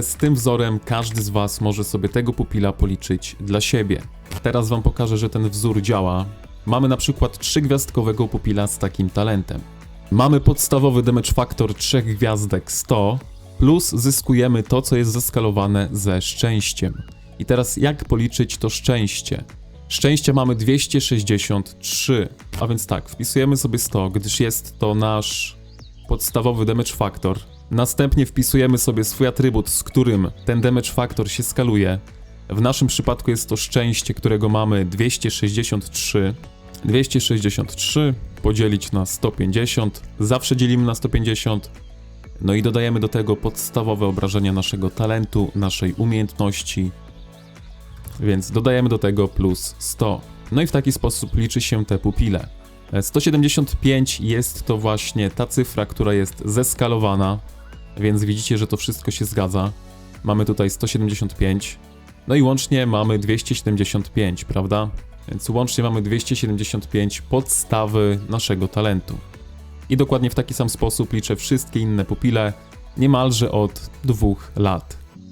Z tym wzorem każdy z Was może sobie tego pupila policzyć dla siebie. Teraz Wam pokażę, że ten wzór działa. Mamy na przykład trzygwiazdkowego pupila z takim talentem. Mamy podstawowy damage factor 3 gwiazdek 100, plus zyskujemy to, co jest zeskalowane ze szczęściem. I teraz jak policzyć to szczęście? Szczęścia mamy 263, a więc tak, wpisujemy sobie 100, gdyż jest to nasz podstawowy damage factor. Następnie wpisujemy sobie swój atrybut, z którym ten damage factor się skaluje. W naszym przypadku jest to szczęście, którego mamy 263. 263 podzielić na 150. Zawsze dzielimy na 150. No i dodajemy do tego podstawowe obrażenia naszego talentu, naszej umiejętności. Więc dodajemy do tego plus 100. No i w taki sposób liczy się te pupile. E, 175 jest to właśnie ta cyfra, która jest zeskalowana, więc widzicie, że to wszystko się zgadza. Mamy tutaj 175, no i łącznie mamy 275, prawda? Więc łącznie mamy 275 podstawy naszego talentu. I dokładnie w taki sam sposób liczę wszystkie inne pupile niemalże od dwóch lat.